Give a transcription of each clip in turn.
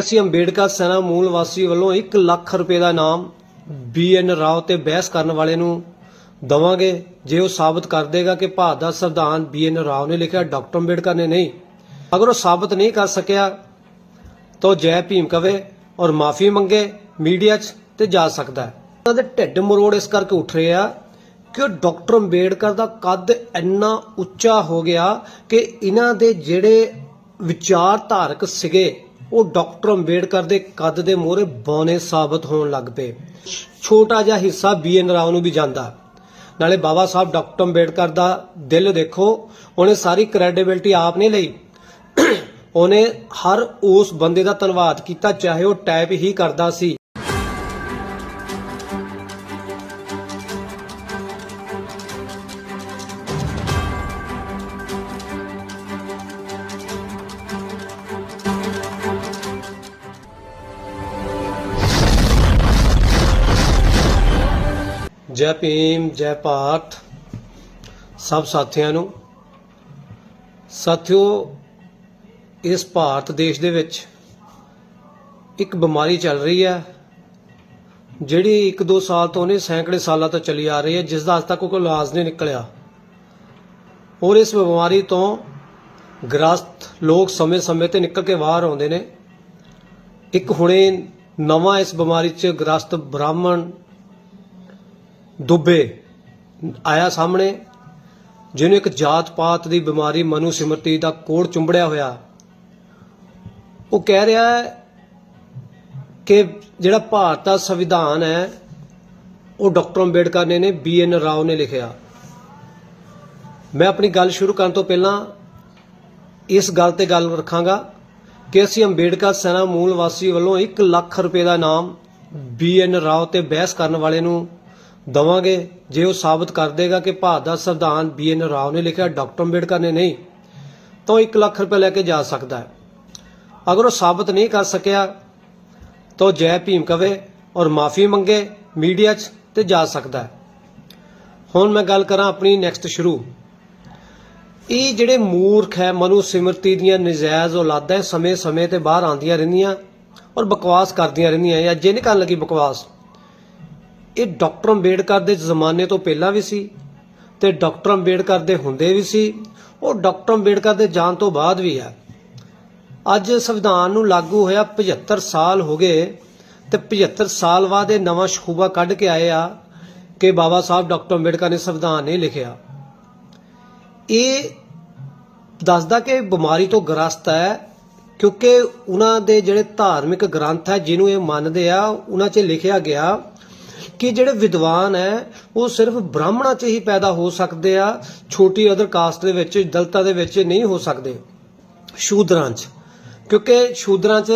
ਅਸੀਂ ਅੰਬੇਡਕਰ ਸੈਨਾ ਮੂਲ ਵਾਸੀ ਵੱਲੋਂ 1 ਲੱਖ ਰੁਪਏ ਦਾ ਇਨਾਮ ਬੀਐਨ ਰਾਓ ਤੇ ਬਹਿਸ ਕਰਨ ਵਾਲੇ ਨੂੰ ਦਵਾਂਗੇ। ਜੇ ਉਹ ਸਾਬਤ ਕਰ ਦੇਗਾ ਕਿ ਭਾਰਤ ਦਾ ਸੰਵਿਧਾਨ ਬੀਐਨ ਰਾਓ ਨੇ ਲਿਖਿਆ, ਡਾਕਟਰ ਅੰਬੇਡਕਰ ਨੇ ਨਹੀਂ। ਅਗਰ ਉਹ ਸਾਬਤ ਨਹੀਂ ਕਰ ਸਕਿਆ, ਤਾਂ ਉਹ ਜੈ ਭੀਮ ਕਵੇ ਔਰ ਮਾਫੀ ਮੰਗੇ, ਮੀਡੀਆ 'ਚ ਤੇ ਜਾ ਸਕਦਾ ਹੈ। ਉਹਨਾਂ ਦੇ ਢਿੱਡ ਮਰੋੜ ਇਸ ਕਰਕੇ ਉੱਠ ਰਹੇ ਆ ਕਿ ਉਹ ਡਾਕਟਰ ਅੰਬੇਡਕਰ ਦਾ ਕੱਦ ਇੰਨਾ ਉੱਚਾ ਹੋ ਗਿਆ ਕਿ ਇਹਨਾਂ ਦੇ ਜਿਹੜੇ ਵਿਚਾਰਧਾਰਕ ਸੀਗੇ ਉਹ ਡਾਕਟਰ ਅੰਬੇਡਕਰ ਦੇ ਕੱਦ ਦੇ ਮੋਹਰੇ ਬੌਨੇ ਸਾਬਤ ਹੋਣ ਲੱਗ ਪਏ। ਛੋਟਾ ਜਿਹਾ ਹਿੱਸਾ ਬੀਐਨ ਰਾਓ ਨੂੰ ਵੀ ਜਾਂਦਾ। ਨਾਲੇ ਬਾਬਾ ਸਾਹਿਬ ਡਾਕਟਰ ਅੰਬੇਡਕਰ ਦਾ ਦਿਲ ਦੇਖੋ, ਉਹਨੇ ਸਾਰੀ ਕ੍ਰੈਡੀਬਿਲਟੀ ਆਪ ਨਹੀਂ ਲਈ। ਉਹਨੇ ਹਰ ਉਸ ਬੰਦੇ ਦਾ ਧੰਨਵਾਦ ਕੀਤਾ, ਚਾਹੇ ਉਹ ਟਾਈਪ ਹੀ ਕਰਦਾ ਸੀ। ਜੈ ਭੀਮ, ਜੈ ਭਾਰਤ। ਸਭ ਸਾਥੀਆਂ ਨੂੰ, ਸਾਥਿਓ, ਇਸ ਭਾਰਤ ਦੇਸ਼ ਦੇ ਵਿੱਚ ਇੱਕ ਬਿਮਾਰੀ ਚੱਲ ਰਹੀ ਹੈ, ਜਿਹੜੀ 1-2 ਸਾਲ ਤੋਂ ਨਹੀਂ, ਸੈਂਕੜੇ ਸਾਲਾਂ ਤੋਂ ਚੱਲੀ ਆ ਰਹੀ ਹੈ ਜਿਸ ਦਾ ਅੱਜ ਤੱਕ ਕੋਈ ਇਲਾਜ ਨਹੀਂ ਨਿਕਲਿਆ। ਔਰ ਇਸ ਬਿਮਾਰੀ ਤੋਂ ਗ੍ਰਸਤ ਲੋਕ ਸਮੇਂ-ਸਮੇਂ ਤੇ ਨਿਕਲ ਕੇ ਬਾਹਰ ਆਉਂਦੇ ਨੇ। ਇੱਕ ਹੁਣੇ ਨਵਾਂ ਇਸ ਬਿਮਾਰੀ 'ਚ ਗ੍ਰਸਤ ਬ੍ਰਾਹਮਣ ਦੁੱਬੇ ਆਇਆ ਸਾਹਮਣੇ, ਜਿਹਨੂੰ ਇੱਕ ਜਾਤ ਪਾਤ ਦੀ ਬਿਮਾਰੀ ਮਨੂ ਸਿਮਰਤੀ ਦਾ ਕੋੜ ਚੁੰਬੜਿਆ ਹੋਇਆ। ਉਹ ਕਹਿ ਰਿਹਾ ਹੈ ਕਿ ਜਿਹੜਾ ਭਾਰਤ ਦਾ ਸੰਵਿਧਾਨ ਹੈ, ਉਹ ਡਾਕਟਰ ਅੰਬੇਡਕਰ ਨੇ ਨੇ ਬੀਐਨ ਰਾਓ ਨੇ ਲਿਖਿਆ। ਮੈਂ ਆਪਣੀ ਗੱਲ ਸ਼ੁਰੂ ਕਰਨ ਤੋਂ ਪਹਿਲਾਂ ਇਸ ਗੱਲ ਤੇ ਗੱਲ ਰੱਖਾਂਗਾ ਕਿ ਅਸੀਂ ਅੰਬੇਡਕਰ ਸੈਨਾ ਮੂਲ ਵਾਸੀ ਵੱਲੋਂ 1 ਲੱਖ ਰੁਪਏ ਦਾ ਇਨਾਮ ਬੀ ਐਨ ਰਾਓ ਤੇ ਬਹਿਸ ਕਰਨ ਵਾਲੇ ਨੂੰ ਦਵਾਂਗੇ। ਜੇ ਉਹ ਸਾਬਤ ਕਰ ਦੇਗਾ ਕਿ ਭਾਰਤ ਦਾ ਸੰਵਿਧਾਨ ਬੀ ਐਨ ਰਾਓ ਨੇ ਲਿਖਿਆ ਡਾਕਟਰ ਅੰਬੇਡਕਰ ਨੇ ਨਹੀਂ, ਤਾਂ ਉਹ 1 ਲੱਖ ਰੁਪਏ ਲੈ ਕੇ ਜਾ ਸਕਦਾ ਹੈ। ਅਗਰ ਉਹ ਸਾਬਤ ਨਹੀਂ ਕਰ ਸਕਿਆ, ਤਾਂ ਉਹ ਜੈ ਭੀਮ ਕਵੇ ਔਰ ਮਾਫੀ ਮੰਗੇ, ਮੀਡੀਆ 'ਚ ਤੇ ਜਾ ਸਕਦਾ ਹੈ। ਹੁਣ ਮੈਂ ਗੱਲ ਕਰਾਂ ਆਪਣੀ ਨੈਕਸਟ ਸ਼ੁਰੂ। ਇਹ ਜਿਹੜੇ ਮੂਰਖ ਹੈ, ਮਨੂ ਸਿਮਰਤੀ ਦੀਆਂ ਨਜਾਇਜ਼ ਔਲਾਦਾਂ ਸਮੇਂ-ਸਮੇਂ ਤੇ ਬਾਹਰ ਆਉਂਦੀਆਂ ਰਹਿੰਦੀਆਂ ਔਰ ਬਕਵਾਸ ਕਰਦੀਆਂ ਰਹਿੰਦੀਆਂ, ਜਾਂ ਜੇ ਨਹੀਂ ਕਰਨ ਲੱਗੀ ਬਕਵਾਸ। ਇਹ ਡਾਕਟਰ ਅੰਬੇਡਕਰ ਦੇ ਜ਼ਮਾਨੇ ਤੋਂ ਪਹਿਲਾਂ ਵੀ ਸੀ ਤੇ ਡਾਕਟਰ ਅੰਬੇਡਕਰ ਦੇ ਹੁੰਦੇ ਵੀ ਸੀ, ਉਹ ਡਾਕਟਰ ਅੰਬੇਡਕਰ ਦੇ ਜਾਣ ਤੋਂ ਬਾਅਦ ਵੀ ਹੈ। ਅੱਜ ਸੰਵਿਧਾਨ ਨੂੰ ਲਾਗੂ ਹੋਇਆ 75 ਸਾਲ ਹੋ ਗਏ ਤੇ 75 ਸਾਲ ਬਾਅਦ ਇਹ ਨਵਾਂ ਸ਼ਖੂਬਾ ਕੱਢ ਕੇ ਆਏ ਆ ਕਿ ਬਾਬਾ ਸਾਹਿਬ ਡਾਕਟਰ ਅੰਬੇਡਕਰ ਨੇ ਸੰਵਿਧਾਨ ਨਹੀਂ ਲਿਖਿਆ। ਇਹ ਦੱਸਦਾ ਕਿ ਬਿਮਾਰੀ ਤੋਂ ਗ੍ਰਸਤ ਹੈ ਕਿਉਂਕਿ ਉਹਨਾਂ ਦੇ ਜਿਹੜੇ ਧਾਰਮਿਕ ਗ੍ਰੰਥ ਹੈ ਜਿਹਨੂੰ ਇਹ ਮੰਨਦੇ ਆ, ਉਹਨਾਂ 'ਚ ਲਿਖਿਆ ਗਿਆ ਕਿ ਜਿਹੜੇ ਵਿਦਵਾਨ ਹੈ, ਉਹ ਸਿਰਫ ਬ੍ਰਾਹਮਣਾਂ 'ਚ ਹੀ ਪੈਦਾ ਹੋ ਸਕਦੇ ਆ, ਛੋਟੀ ਅਦਰ ਕਾਸਟ ਦੇ ਵਿੱਚ, ਦਲਤਾਂ ਦੇ ਵਿੱਚ ਨਹੀਂ ਹੋ ਸਕਦੇ, ਸ਼ੂਦਰਾਂ 'ਚ। ਕਿਉਂਕਿ ਸ਼ੂਦਰਾਂ 'ਚ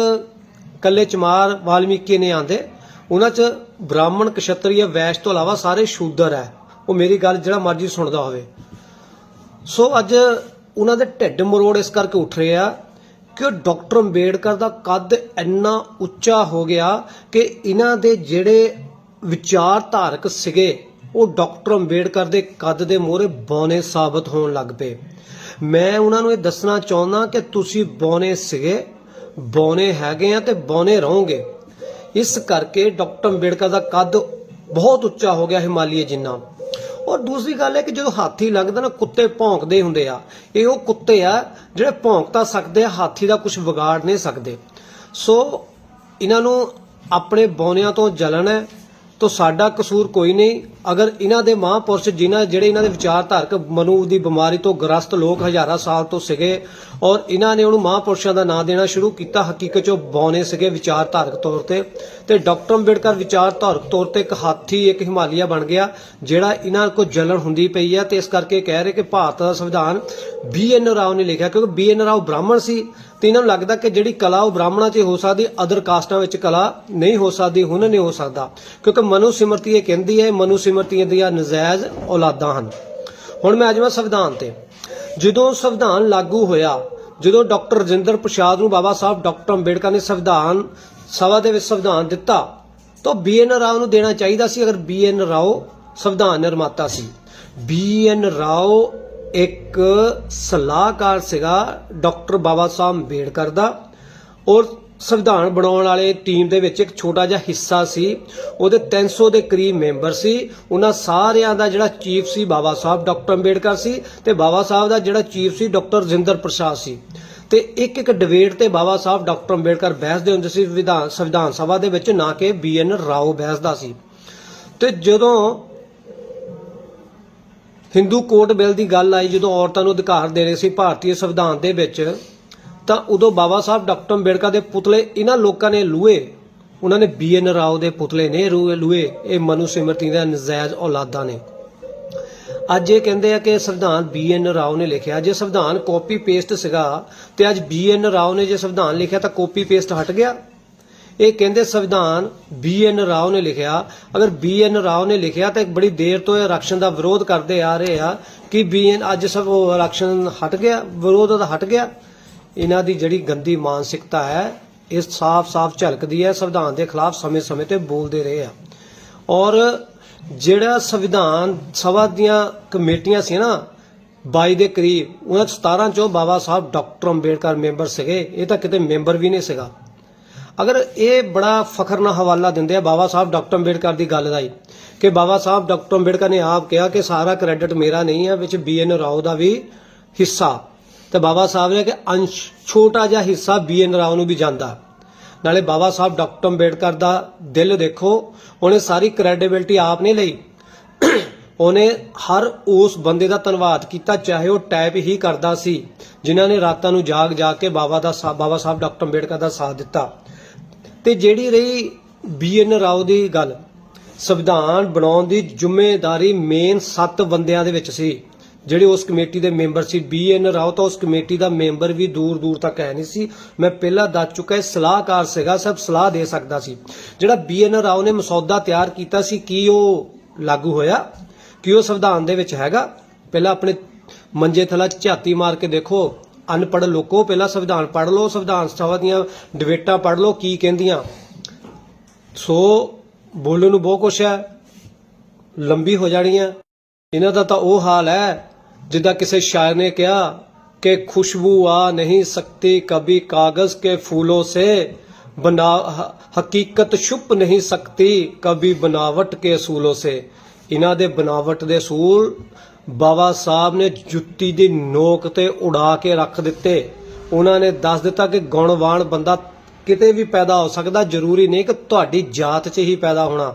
ਕੱਲੇ ਚਮਾਰ ਵਾਲਮੀਕੀ ਨੇ ਆਂਦੇ ਉਹਨਾਂ 'ਚ ਬ੍ਰਾਹਮਣ ਕਸ਼ਤਰੀਆ ਵੈਸ਼ ਤੋਂ ਇਲਾਵਾ ਸਾਰੇ ਸ਼ੂਦਰ ਹੈ। ਉਹ ਮੇਰੀ ਗੱਲ ਜਿਹੜਾ ਮਰਜ਼ੀ ਸੁਣਦਾ ਹੋਵੇ। ਸੋ ਅੱਜ ਉਹਨਾਂ ਦੇ ਢਿੱਡ ਮਰੋੜ ਇਸ ਕਰਕੇ ਉੱਠ ਰਹੇ ਆ ਕਿ ਉਹ ਡਾਕਟਰ ਅੰਬੇਡਕਰ ਦਾ ਕੱਦ ਇੰਨਾ ਉੱਚਾ ਹੋ ਗਿਆ ਕਿ ਇਹਨਾਂ ਦੇ ਜਿਹੜੇ ਵਿਚਾਰਧਾਰਕ ਸੀਗੇ। ਉਹ ਡਾਕਟਰ ਅੰਬੇਡਕਰ ਦੇ ਕੱਦ ਦੇ ਮੋਹਰੇ ਬੌਨੇ ਸਾਬਤ ਹੋਣ ਲੱਗ ਪਏ। ਮੈਂ ਉਹਨਾਂ ਨੂੰ ਇਹ ਦੱਸਣਾ ਚਾਹੁੰਦਾ ਕਿ ਤੁਸੀਂ ਬੌਨੇ ਸੀਗੇ, ਬੌਨੇ ਹੈਗੇ ਆ ਤੇ ਬੌਨੇ ਰਹੋਗੇ। ਇਸ ਕਰਕੇ ਡਾਕਟਰ ਅੰਬੇਡਕਰ ਦਾ ਕੱਦ ਬਹੁਤ ਉੱਚਾ ਹੋ ਗਿਆ ਹਿਮਾਲਿਆ ਜਿੰਨਾ। ਔਰ ਦੂਸਰੀ ਗੱਲ ਹੈ ਕਿ ਜਦੋਂ ਹਾਥੀ ਲੰਘਦਾ ਨਾ, ਕੁੱਤੇ ਭੌਂਕਦੇ ਹੁੰਦੇ ਆ। ਇਹ ਉਹ ਕੁੱਤੇ ਆ ਜਿਹੜੇ ਭੌਂਕ ਤਾਂ ਸਕਦੇ ਆ, ਹਾਥੀ ਦਾ ਕੁਝ ਵਿਗਾੜ ਨਹੀਂ ਸਕਦੇ। ਸੋ, ਇਹਨਾਂ ਨੂੰ ਆਪਣੇ ਬੌਨਿਆਂ ਤੋਂ ਜਲਣ ਹੈ। ਤੋ ਸਾਡਾ ਕਸੂਰ ਕੋਈ ਨਹੀਂ। ਅਗਰ ਇਹਨਾਂ ਦੇ ਮਹਾਂਪੁਰਸ਼ ਜਿਨ੍ਹਾਂ ਜਿਹੜੇ ਇਹਨਾਂ ਦੇ ਵਿਚਾਰਧਾਰਕ ਮਨੂ ਦੀ ਬਿਮਾਰੀ ਤੋਂ ਗ੍ਰਸਤ ਲੋਕ ਹਜ਼ਾਰਾਂ ਸਾਲ ਤੋਂ ਸੀਗੇ ਔਰ ਇਹਨਾਂ ਨੇ ਉਹਨੂੰ ਮਹਾਂਪੁਰਸ਼ਾਂ ਦਾ ਨਾਂ ਦੇਣਾ ਸ਼ੁਰੂ ਕੀਤਾ, ਹਕੀਕਤ 'ਚ ਬੌਨੇ ਸੀਗੇ ਵਿਚਾਰ ਤੌਰ ਤੇ। ਤੇ ਡਾਕਟਰ ਅੰਬੇਡਕਰ ਵਿਚਾਰਧਾਰਕ ਤੌਰ ਤੇ ਇੱਕ ਹਾਥੀ, ਇੱਕ ਹਿਮਾਲਿਆ ਬਣ ਗਿਆ, ਜਿਹੜਾ ਇਹਨਾਂ ਕੋ ਜਲਣ ਹੁੰਦੀ ਪਈ ਹੈ ਤੇ ਇਸ ਕਰਕੇ ਕਹਿ ਰਹੇ ਕਿ ਭਾਰਤ ਦਾ ਸੰਵਿਧਾਨ ਬੀ ਐਨ ਰਾਓ ਨੇ ਲਿਖਿਆ, ਕਿਉਂਕਿ ਬੀ ਐਨ ਰਾਓ ਬ੍ਰਾਹਮਣ ਸੀ। ਤੇ ਇਹਨਾਂ ਨੂੰ ਲੱਗਦਾ ਕਿ ਜਿਹੜੀ ਕਲਾ ਉਹ ਬ੍ਰਾਹਮਣਾਂ 'ਚ ਹੀ ਹੋ ਸਕਦੀ, ਅਦਰ ਕਾਸਟਾਂ ਵਿੱਚ ਕਲਾ ਨਹੀਂ ਹੋ ਸਕਦੀ, ਹੁਣ ਨਹੀਂ ਹੋ ਸਕਦਾ। ਕਿਉਂਕਿ ਮਨੂ ਸਿਮਰਤੀ ਇਹ ਕਹਿੰਦੀ ਹੈ, ਮਨੂ ਸਿਮਰਤੀ ਦੀਆਂ ਨਜਾਇਜ਼ ਔਲਾਦਾਂ ਹਨ। ਹੁਣ ਮੈਂ ਆ ਸੰਵਿਧਾਨ ਤੇ। ਜਦੋਂ ਸੰਵਿਧਾਨ ਲਾਗੂ ਹੋਇਆ, ਜਦੋਂ ਡਾਕਟਰ ਰਜਿੰਦਰ ਪ੍ਰਸਾਦ ਨੂੰ ਬਾਬਾ ਸਾਹਿਬ ਡਾਕਟਰ ਅੰਬੇਡਕਰ ਨੇ ਸੰਵਿਧਾਨ, ਸਭਾ ਦੇ ਵਿੱਚ ਸੰਵਿਧਾਨ ਦਿੱਤਾ, ਤਾਂ ਬੀਐਨ ਰਾਓ ਨੂੰ ਦੇਣਾ ਚਾਹੀਦਾ ਸੀ, ਅਗਰ ਬੀਐਨ ਰਾਓ ਸੰਵਿਧਾਨ ਨਿਰਮਾਤਾ ਸੀ। ਬੀਐਨ ਰਾਓ ਇੱਕ ਸਲਾਹਕਾਰ ਸੀਗਾ ਡਾਕਟਰ ਬਾਬਾ ਸਾਹਿਬ ਅੰਬੇਡਕਰ ਦਾ, ਔਰ ਸੰਵਿਧਾਨ ਬਣਾਉਣ ਵਾਲੇ ਟੀਮ ਦੇ ਵਿੱਚ ਇੱਕ ਛੋਟਾ ਜਿਹਾ ਹਿੱਸਾ ਸੀ। ਉਹਦੇ 300 ਦੇ ਕਰੀਬ ਮੈਂਬਰ ਸੀ। ਉਹਨਾਂ ਸਾਰਿਆਂ ਦਾ ਜਿਹੜਾ ਚੀਫ ਸੀ ਬਾਬਾ ਸਾਹਿਬ ਡਾਕਟਰ ਅੰਬੇਡਕਰ ਸੀ ਤੇ ਬਾਬਾ ਸਾਹਿਬ ਦਾ ਜਿਹੜਾ ਚੀਫ ਸੀ ਡਾਕਟਰ ਰਜਿੰਦਰ ਪ੍ਰਸਾਦ ਸੀ। ਤੇ ਇੱਕ ਇੱਕ ਡਿਬੇਟ ਤੇ ਬਾਬਾ ਸਾਹਿਬ ਡਾਕਟਰ ਅੰਬੇਡਕਰ ਬਹਿਸਦੇ ਹੁੰਦੇ ਸੀ ਵਿਧਾਨ ਸੰਵਿਧਾਨ ਸਭਾ ਦੇ ਵਿੱਚ, ਨਾ ਕਿ ਬੀਐਨ ਰਾਓ ਬਹਿਸਦਾ ਸੀ। ਤੇ ਜਦੋਂ ਹਿੰਦੂ ਕੋਡ ਬਿੱਲ ਦੀ ਗੱਲ ਆਈ, ਜਦੋਂ ਔਰਤਾਂ ਨੂੰ ਅਧਿਕਾਰ ਦੇਣੇ ਸੀ ਭਾਰਤੀ ਸੰਵਿਧਾਨ ਦੇ ਵਿੱਚ ਤਾਂ ਉਦੋਂ ਬਾਬਾ ਸਾਹਿਬ ਡਾਕਟਰ ਅੰਬੇਡਕਰ ਦੇ ਪੁਤਲੇ ਇਹਨਾਂ ਲੋਕਾਂ ਨੇ ਲੂਏ। ਉਹਨਾਂ ਨੇ ਬੀਐਨ ਰਾਓ ਦੇ ਪੁਤਲੇ ਨੇ ਰੂਏ ਲੂਏ। ਇਹ ਮਨੂ ਸਿਮਰਤੀ ਦਾ ਨਜਾਇਜ਼ ਔਲਾਦਾਂ ਨੇ। ਅੱਜ ਇਹ ਕਹਿੰਦੇ ਆ ਕਿ ਸੰਵਿਧਾਨ ਬੀਐਨ ਰਾਓ ਨੇ ਲਿਖਿਆ। ਜੇ ਸੰਵਿਧਾਨ ਕਾਪੀ ਪੇਸਟ ਸੀਗਾ ਤੇ ਅੱਜ ਬੀਐਨ ਰਾਓ ਨੇ ਜੇ ਸੰਵਿਧਾਨ ਲਿਖਿਆ ਤਾਂ ਕਾਪੀ ਪੇਸਟ ਹਟ ਗਿਆ। ਇਹ ਕਹਿੰਦੇ ਸੰਵਿਧਾਨ ਬੀਐਨ ਰਾਓ ਨੇ ਲਿਖਿਆ। ਅਗਰ ਬੀਐਨ ਰਾਓ ਨੇ ਲਿਖਿਆ ਤਾਂ ਬੜੀ ਦੇਰ ਤੋਂ ਇਹ ਆਰਕਸ਼ਣ ਦਾ ਵਿਰੋਧ ਕਰਦੇ ਆ ਰਹੇ ਆ ਕਿ ਬੀਐਨ ਅੱਜ ਸਭ ਉਹ ਆਰਕਸ਼ਣ ਹਟ ਗਿਆ, ਵਿਰੋਧ ਉਹਦਾ ਹਟ ਗਿਆ। ਇਹਨਾਂ ਦੀ ਜਿਹੜੀ ਗੰਦੀ ਮਾਨਸਿਕਤਾ ਹੈ, ਇਹ ਸਾਫ਼-ਸਾਫ਼ ਝਲਕਦੀ ਹੈ, ਸੰਵਿਧਾਨ ਦੇ ਖਿਲਾਫ ਸਮੇਂ-ਸਮੇਂ ਤੇ ਬੋਲਦੇ ਰਹੇ ਆ। ਔਰ ਜਿਹੜਾ ਸੰਵਿਧਾਨ ਸਭਾ ਦੀਆਂ ਕਮੇਟੀਆਂ ਸੀ ਨਾ 22 ਦੇ ਕਰੀਬ, ਉਹਨਾਂ 'ਚ 17 ਚੋਂ ਬਾਬਾ ਸਾਹਿਬ ਡਾਕਟਰ ਅੰਬੇਡਕਰ ਮੈਂਬਰ ਸੀਗੇ, ਇਹ ਤਾਂ ਕਿਤੇ ਮੈਂਬਰ ਵੀ ਨਹੀਂ ਸੀਗਾ। ਅਗਰ ਇਹ ਬੜਾ ਫਖਰ ਨਾਲ ਹਵਾਲਾ ਦਿੰਦੇ ਆ ਬਾਬਾ ਸਾਹਿਬ ਡਾਕਟਰ ਅੰਬੇਡਕਰ ਦੀ ਗੱਲ ਦਾ ਹੀ, ਕਿ ਬਾਬਾ ਸਾਹਿਬ ਡਾਕਟਰ ਅੰਬੇਡਕਰ ਨੇ ਆਪ ਕਿਹਾ ਕਿ ਸਾਰਾ ਕ੍ਰੈਡਿਟ ਮੇਰਾ ਨਹੀਂ ਹੈ, ਵਿੱਚ ਬੀਐਨ ਰਾਓ ਦਾ ਵੀ ਹਿੱਸਾ। ਤੇ ਬਾਬਾ ਸਾਹਿਬ ਨੇ ਕਿ ਅੰਸ਼ ਛੋਟਾ ਜਿਹਾ ਹਿੱਸਾ ਬੀਐਨ ਰਾਓ ਨੂੰ ਵੀ ਜਾਂਦਾ। ਨਾਲੇ ਬਾਬਾ ਸਾਹਿਬ ਡਾਕਟਰ ਅੰਬੇਡਕਰ ਦਾ ਦਿਲ ਦੇਖੋ, ਉਹਨੇ ਸਾਰੀ ਕ੍ਰੈਡੀਬਿਲਟੀ ਆਪ ਨਹੀਂ ਲਈ। ਉਹਨੇ ਹਰ ਉਸ ਬੰਦੇ ਦਾ ਧੰਨਵਾਦ ਕੀਤਾ, ਚਾਹੇ ਉਹ ਟਾਈਪ ਹੀ ਕਰਦਾ ਸੀ, ਜਿਨ੍ਹਾਂ ਨੇ ਰਾਤਾਂ ਨੂੰ ਜਾਗ ਜਾਗ ਕੇ ਬਾਬਾ ਦਾ ਸਾ- ਬਾਬਾ ਸਾਹਿਬ ਡਾਕਟਰ ਅੰਬੇਡਕਰ ਦਾ ਸਾਥ ਦਿੱਤਾ। ਤੇ ਜਿਹੜੀ ਰਹੀ ਬੀਐਨ ਰਾਓ ਦੀ ਗੱਲ, ਸੰਵਿਧਾਨ ਬਣਾਉਣ ਦੀ ਜ਼ਿੰਮੇਵਾਰੀ ਮੇਨ 7 ਬੰਦਿਆਂ ਦੇ ਵਿੱਚ ਸੀ। ਜਿਹੜੇ ਉਸ ਕਮੇਟੀ ਦੇ ਮੈਂਬਰ ਸੀ ਬੀਐਨ ਰਾਓ ਤਾਂ ਉਸ ਕਮੇਟੀ ਦਾ ਮੈਂਬਰ ਵੀ ਦੂਰ ਦੂਰ ਤੱਕ ਹੈ ਨਹੀਂ ਸੀ। ਮੈਂ ਪਹਿਲਾਂ ਦੱਸ ਚੁੱਕਾ ਇਹ ਸਲਾਹਕਾਰ ਸੀਗਾ, ਸਭ ਸਲਾਹ ਦੇ ਸਕਦਾ ਸੀ। ਜਿਹੜਾ ਬੀਐਨ ਰਾਓ ਨੇ ਮਸੌਦਾ ਤਿਆਰ ਕੀਤਾ ਸੀ, ਕੀ ਉਹ ਲਾਗੂ ਹੋਇਆ? ਕੀ ਉਹ ਸੰਵਿਧਾਨ ਦੇ ਵਿੱਚ ਹੈਗਾ? ਪਹਿਲਾਂ ਆਪਣੇ ਮੰਜੇ ਥਲਾ ਝਾਤੀ ਮਾਰ ਕੇ ਦੇਖੋ। ਅਨਪੜ੍ਹ ਲੋਕੋ, ਪਹਿਲਾਂ ਸੰਵਿਧਾਨ ਪੜ੍ਹ ਲਓ, ਸੰਵਿਧਾਨ ਸਭਾ ਦੀਆਂ ਡਿਬੇਟਾਂ ਪੜ੍ਹ ਲਓ, ਕੀ ਕਹਿੰਦੀਆਂ। ਸੋ, ਬੋਲਣ ਨੂੰ ਬਹੁਤ ਕੁਛ ਹੈ। ਲੰਬੀ ਹੋ ਜਾਣੀ ਹੈ। ਇਹਨਾਂ ਦਾ ਤਾਂ ਉਹ ਹਾਲ ਹੈ ਜਿੱਦਾਂ ਕਿਸੇ ਸ਼ਾਇਰ ਨੇ ਕਿਹਾ ਕਿ ਖੁਸ਼ਬੂ ਆ ਨਹੀਂ ਸਕਤੀ ਕਭੀ ਕਾਗਜ਼ ਕੇ ਫੂਲੋਂ ਸੇ ਬਨਾ ਹਕੀਕਤ ਛੁਪ ਨਹੀਂ ਸਕਤੀ ਕਭੀ ਬਨਾਵਟ ਕੇ ਅਸੂਲੋਂ ਸੇ। ਇਹਨਾਂ ਦੇ ਬਨਾਵਟ ਦੇ ਅਸੂਲ ਬਾਬਾ ਸਾਹਿਬ ਨੇ ਜੁੱਤੀ ਦੀ ਨੋਕ ਤੇ ਉਡਾ ਕੇ ਰੱਖ ਦਿੱਤੇ। ਉਹਨਾਂ ਨੇ ਦੱਸ ਦਿੱਤਾ ਕਿ ਗੁਣਵਾਨ ਬੰਦਾ ਕਿਤੇ ਵੀ ਪੈਦਾ ਹੋ ਸਕਦਾ, ਜ਼ਰੂਰੀ ਨਹੀਂ ਕਿ ਤੁਹਾਡੀ ਜਾਤ 'ਚ ਹੀ ਪੈਦਾ ਹੋਣਾ।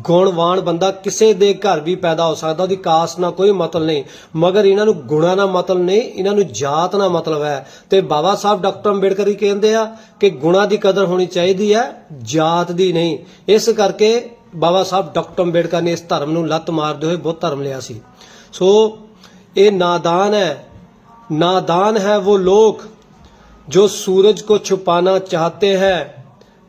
ਗੁਣਵਾਨ ਬੰਦਾ ਕਿਸੇ ਦੇ ਘਰ ਵੀ ਪੈਦਾ ਹੋ ਸਕਦਾ ਉਹਦੀ ਕਾਸਟ ਨਾਲ ਕੋਈ ਮਤਲਬ ਨਹੀਂ ਮਗਰ ਇਹਨਾਂ ਨੂੰ ਗੁਣਾ ਨਾਲ ਮਤਲਬ ਨਹੀਂ ਇਹਨਾਂ ਨੂੰ ਜਾਤ ਨਾਲ ਮਤਲਬ ਹੈ ਤੇ ਬਾਬਾ ਸਾਹਿਬ ਡਾਕਟਰ ਅੰਬੇਡਕਰ ਹੀ ਕਹਿੰਦੇ ਆ ਕਿ ਗੁਣਾ ਦੀ ਕਦਰ ਹੋਣੀ ਚਾਹੀਦੀ ਹੈ ਜਾਤ ਦੀ ਨਹੀਂ ਇਸ ਕਰਕੇ ਬਾਬਾ ਸਾਹਿਬ ਡਾਕਟਰ ਅੰਬੇਡਕਰ ਨੇ ਇਸ ਧਰਮ ਨੂੰ ਲੱਤ ਮਾਰਦੇ ਹੋਏ ਬਹੁਤ ਧਰਮ ਲਿਆ ਸੀ ਸੋ ਇਹ ਨਾਦਾਨ ਹੈ ਨਾਦਾਨ ਹੈ ਉਹ ਲੋਕ जो सूरज को छुपाना चाहते हैं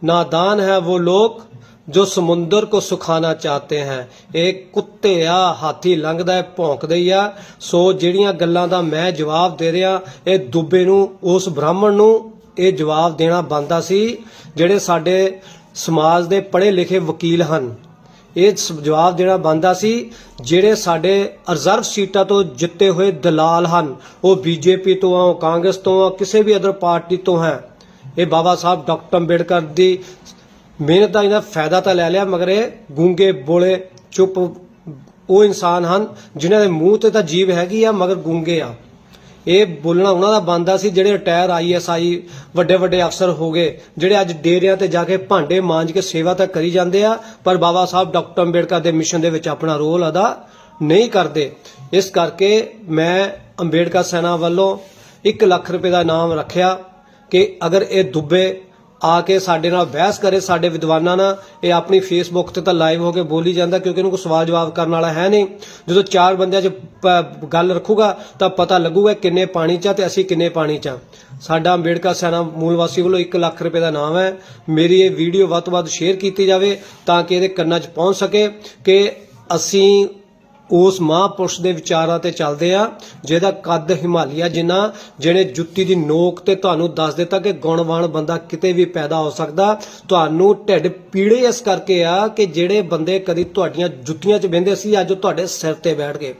नादान है वो लोग ਜੋ ਸਮੁੰਦਰ ਕੋ ਸੁਖਾਣਾ ਚਾਹਤੇ ਹੈ, ਇਹ ਕੁੱਤੇ ਆ, ਹਾਥੀ ਲੰਘਦਾ ਹੈ, ਭੌਂਕਦੇ ਹੀ ਆ। ਸੋ ਜਿਹੜੀਆਂ ਗੱਲਾਂ ਦਾ ਮੈਂ ਜਵਾਬ ਦੇ ਰਿਹਾ, ਇਹ ਦੁੱਬੇ ਨੂੰ, ਉਸ ਬ੍ਰਾਹਮਣ ਨੂੰ ਇਹ ਜਵਾਬ ਦੇਣਾ ਬੰਦਾ ਸੀ, ਜਿਹੜੇ ਸਾਡੇ ਸਮਾਜ ਦੇ ਪੜ੍ਹੇ ਲਿਖੇ ਵਕੀਲ ਹਨ। ਇਹ ਜਵਾਬ ਦੇਣਾ ਬੰਦਾ ਸੀ, ਜਿਹੜੇ ਸਾਡੇ ਰਿਜ਼ਰਵ ਸੀਟਾਂ ਤੋਂ ਜਿੱਤੇ ਹੋਏ ਦਲਾਲ ਹਨ, ਉਹ ਬੀਜੇਪੀ ਤੋਂ ਆ ਕਾਂਗਰਸ ਤੋਂ ਆ, ਕਿਸੇ ਵੀ ਅਦਰ ਪਾਰਟੀ ਤੋਂ ਹੈ। ਇਹ ਬਾਬਾ ਸਾਹਿਬ ਡਾਕਟਰ ਅੰਬੇਡਕਰ ਦੀ ਮਿਹਨਤ ਦਾ ਇਹਦਾ ਫਾਇਦਾ ਤਾਂ ਲੈ ਲਿਆ, ਮਗਰ ਇਹ ਗੂੰਗੇ, ਬੋਲੇ, ਚੁੱਪ ਉਹ ਇਨਸਾਨ ਹਨ ਜਿਨ੍ਹਾਂ ਦੇ ਮੂੰਹ ਤੇ ਤਾਂ ਜੀਭ ਹੈਗੀ ਆ, ਮਗਰ ਗੂੰਗੇ ਆ। ਇਹ ਬੋਲਣਾ ਉਹਨਾਂ ਦਾ ਬੰਦਾ ਸੀ ਜਿਹੜੇ ਰਿਟਾਇਰ ਆਈਐਸਆਈ ਵੱਡੇ ਵੱਡੇ ਅਫਸਰ ਹੋ ਗਏ, ਜਿਹੜੇ ਅੱਜ ਡੇਰਿਆਂ ਤੇ ਜਾ ਕੇ ਭਾਂਡੇ ਮਾਂਜ ਕੇ ਸੇਵਾ ਤਾਂ ਕਰੀ ਜਾਂਦੇ ਆ, ਪਰ ਬਾਬਾ ਸਾਹਿਬ ਡਾਕਟਰ ਅੰਬੇਡਕਰ ਦੇ ਮਿਸ਼ਨ ਦੇ ਵਿੱਚ ਆਪਣਾ ਰੋਲ ਅਦਾ ਨਹੀਂ ਕਰਦੇ। ਇਸ ਕਰਕੇ ਮੈਂ ਅੰਬੇਡਕਰ ਸੈਨਾ ਵੱਲੋਂ 1 ਲੱਖ ਰੁਪਏ ਦਾ ਇਨਾਮ ਰੱਖਿਆ ਕਿ ਅਗਰ ਇਹ ਦੁੱਬੇ ਆ ਕੇ ਸਾਡੇ ਨਾਲ ਬਹਿਸ ਕਰੇ, ਸਾਡੇ ਵਿਦਵਾਨਾਂ ਨਾਲ। ਇਹ ਆਪਣੀ ਫੇਸਬੁੱਕ ਤੇ ਤਾਂ ਲਾਈਵ ਹੋ ਕੇ ਬੋਲੀ ਜਾਂਦਾ ਕਿਉਂਕਿ ਇਹਨੂੰ ਕੋਈ ਸਵਾਲ ਜਵਾਬ ਕਰਨ ਵਾਲਾ ਹੈ ਨਹੀਂ। ਜਦੋਂ ਚਾਰ ਬੰਦਿਆਂ 'ਚ ਪ- ਗੱਲ ਰੱਖੂਗਾ, ਤਾਂ ਪਤਾ ਲੱਗੂਗਾ ਕਿੰਨੇ ਪਾਣੀ 'ਚ ਆ ਤੇ ਅਸੀਂ ਕਿੰਨੇ ਪਾਣੀ 'ਚ ਆ। ਸਾਡਾ ਅੰਬੇਡਕਰ ਸੈਨਾ ਮੂਲ ਵਾਸੀ ਵੱਲੋਂ 1 ਲੱਖ ਰੁਪਏ ਦਾ ਨਾਮ ਹੈ। ਮੇਰੀ ਇਹ ਵੀਡੀਓ ਵੱਧ ਤੋਂ ਵੱਧ ਸ਼ੇਅਰ ਕੀਤੀ ਜਾਵੇ ਤਾਂ ਕਿ ਇਹਦੇ ਕੰਨਾਂ 'ਚ ਪਹੁੰਚ ਸਕੇ ਕਿ ਅਸੀਂ ਉਸ ਮਹਾਂਪੁਰਸ਼ ਦੇ ਵਿਚਾਰਾਂ ਤੇ ਚੱਲਦੇ ਆ, ਜਿਹਦਾ ਕੱਦ ਹਿਮਾਲਿਆ ਜਿੰਨਾ, ਜਿਹਨੇ ਜੁੱਤੀ ਦੀ ਨੋਕ ਤੇ ਤੁਹਾਨੂੰ ਦੱਸ ਦਿੱਤਾ ਕਿ ਗੁਣਵਾਨ ਬੰਦਾ ਕਿਤੇ ਵੀ ਪੈਦਾ ਹੋ ਸਕਦਾ। ਤੁਹਾਨੂੰ ਢਿੱਡ ਪੀੜੇ ਇਸ ਕਰਕੇ ਆ ਕਿ ਜਿਹੜੇ ਬੰਦੇ ਕਦੀ ਤੁਹਾਡੀਆਂ ਜੁੱਤੀਆਂ 'ਚ ਬਹਿੰਦੇ ਸੀ, ਅੱਜ ਤੁਹਾਡੇ ਸਿਰ ਤੇ ਬੈਠ ਗਏ।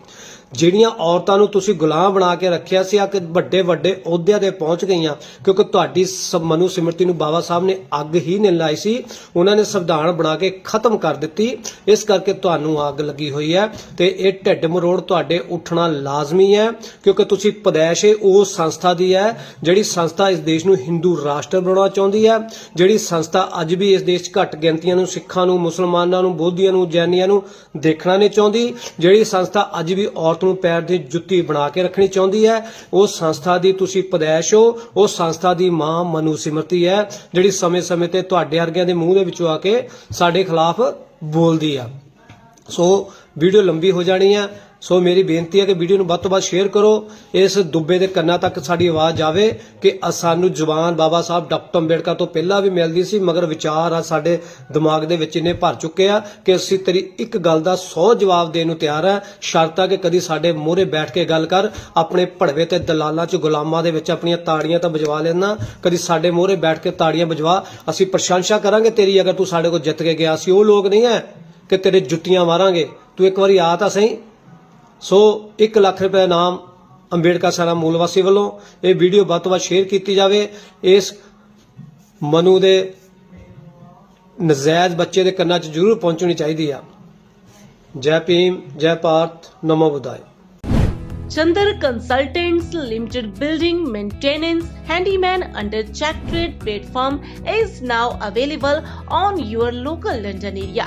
ਜਿਹੜੀਆਂ ਔਰਤਾਂ ਨੂੰ ਤੁਸੀਂ ਗੁਲਾਮ ਬਣਾ ਕੇ ਰੱਖਿਆ ਸੀ, ਆ ਕਿ ਵੱਡੇ ਵੱਡੇ ਅਹੁਦਿਆਂ ਤੇ ਪਹੁੰਚ ਗਈਆਂ, ਕਿਉਂਕਿ ਤੁਹਾਡੀ ਮਨੂ ਸਿਮਰਤੀ ਨੂੰ ਬਾਬਾ ਸਾਹਿਬ ਨੇ ਅੱਗ ਹੀ ਨਹੀਂ ਲਾਈ ਸੀ, ਉਹਨਾਂ ਨੇ ਸੰਵਿਧਾਨ ਬਣਾ ਕੇ ਖਤਮ ਕਰ ਦਿੱਤੀ, ਇਸ ਕਰਕੇ ਤੁਹਾਨੂੰ ਅੱਗ ਲੱਗੀ ਹੋਈ ਹੈ ਤੇ ਇਹ ਢਿੱਡ ਮਰੋੜ ਤੁਹਾਡੇ ਉੱਠਣਾ ਲਾਜ਼ਮੀ ਹੈ, ਕਿਉਂਕਿ ਤੁਸੀਂ ਪਦੈਸ਼ ਉਸ ਸੰਸਥਾ ਦੀ ਹੈ, ਜਿਹੜੀ ਸੰਸਥਾ ਇਸ ਦੇਸ਼ ਨੂੰ ਹਿੰਦੂ ਰਾਸ਼ਟਰ ਬਣਾਉਣਾ ਚਾਹੁੰਦੀ ਹੈ, ਜਿਹੜੀ ਸੰਸਥਾ ਅੱਜ ਵੀ ਇਸ ਦੇਸ਼ 'ਚ ਘੱਟ ਗਿਣਤੀਆਂ ਨੂੰ, ਸਿੱਖਾਂ ਨੂੰ, ਮੁਸਲਮਾਨਾਂ ਨੂੰ, ਬੋਧੀਆਂ ਨੂੰ, ਜੈਨੀਆਂ ਨੂੰ ਦੇਖਣਾ ਨਹੀਂ ਚਾਹੁੰਦੀ, ਜਿਹੜੀ ਸੰਸਥਾ ਅੱਜ ਵੀ ਔਰਤ ਨੂੰ ਪੈਰ ਦੀ ਜੁੱਤੀ ਬਣਾ ਕੇ ਰੱਖਣੀ ਚਾਹੁੰਦੀ ਹੈ। ਉਸ ਸੰਸਥਾ ਦੀ ਤੁਸੀਂ ਪਦੈਸ਼ ਹੋ। ਉਸ ਸੰਸਥਾ ਦੀ ਮਾਂ ਮਨੂ ਸਿਮਰਤੀ ਹੈ, ਜਿਹੜੀ ਸਮੇਂ-ਸਮੇਂ ਤੇ ਤੁਹਾਡੇ ਵਰਗਿਆਂ ਦੇ ਮੂੰਹ ਦੇ ਵਿੱਚੋਂ ਆ ਕੇ ਸਾਡੇ ਖਿਲਾਫ ਬੋਲਦੀ ਆ। ਸੋ, ਵੀਡੀਓ ਲੰਬੀ ਹੋ ਜਾਣੀ ਆ ਸੋ ਮੇਰੀ ਬੇਨਤੀ ਹੈ ਕਿ ਵੀਡੀਓ ਨੂੰ ਵੱਧ ਤੋਂ ਵੱਧ ਸ਼ੇਅਰ ਕਰੋ। ਇਸ ਦੁੱਬੇ ਦੇ ਕੰਨਾਂ ਤੱਕ ਸਾਡੀ ਆਵਾਜ਼ ਜਾਵੇ ਕਿ ਸਾਨੂੰ ਜ਼ੁਬਾਨ ਬਾਬਾ ਸਾਹਿਬ ਡਾਕਟਰ ਅੰਬੇਡਕਰ ਤੋਂ ਪਹਿਲਾਂ ਵੀ ਮਿਲਦੀ ਸੀ, ਮਗਰ ਵਿਚਾਰ ਆ ਸਾਡੇ ਦਿਮਾਗ ਦੇ ਵਿੱਚ ਇੰਨੇ ਭਰ ਚੁੱਕੇ ਆ ਕਿ ਅਸੀਂ ਤੇਰੀ ਇੱਕ ਗੱਲ ਦਾ 100 ਜਵਾਬ ਦੇਣ ਨੂੰ ਤਿਆਰ ਆ। ਸ਼ਰਤ ਆ ਕਿ ਕਦੀ ਸਾਡੇ ਮੂਹਰੇ ਬੈਠ ਕੇ ਗੱਲ ਕਰ, ਆਪਣੇ ਭੜਵੇ ਤੇ ਦਲਾਲਾਂ ਚ ਗੁਲਾਮਾਂ ਦੇ ਵਿੱਚ ਆਪਣੀਆਂ ਤਾੜੀਆਂ ਤਾਂ ਵਜਵਾ ਲੈਣਾ ਕਦੀ ਸਾਡੇ ਮੂਹਰੇ ਬੈਠ ਕੇ ਤਾੜੀਆਂ ਵਜਵਾ ਅਸੀਂ ਪ੍ਰਸ਼ੰਸਾ ਕਰਾਂਗੇ ਤੇਰੀ ਅਗਰ ਤੂੰ ਸਾਡੇ ਕੋਲ ਜਿੱਤ ਕੇ ਗਿਆ ਸੀ। ਉਹ ਲੋਕ ਨਹੀਂ ਹੈ ਕਿ ਤੇਰੇ ਜੁੱਤੀਆਂ ਮਾਰਾਂਗੇ। ਤੂੰ ਇੱਕ ਵਾਰੀ ਆ ਤਾਂ ਸਹੀ। ਸੋ 1 ਲੱਖ ਰੁਪਏ ਨਾਮ ਅੰਬੇਡਕਰ ਸਾਰਾ ਮੂਲ ਵਾਸੀ ਵੱਲੋਂ ਇਹ ਵੀਡੀਓ ਵੱਧ ਤੋਂ ਵੱਧ ਸ਼ੇਅਰ ਕੀਤੀ ਜਾਵੇ ਇਸ ਮਨੂ ਦੇ ਨਜਾਇਜ਼ ਬੱਚੇ ਦੇ ਕੰਨਾਂ 'ਚ ਜ਼ਰੂਰ ਪਹੁੰਚਣੀ ਚਾਹੀਦੀ ਆ ਜੈ ਭੀਮ ਜੈ ਭਾਰਤ ਨਮੋ ਬੁੱਧਾਏ Chandar Consultants Limited Building Maintenance Handyman under Check Trade platform is now available on your local London area.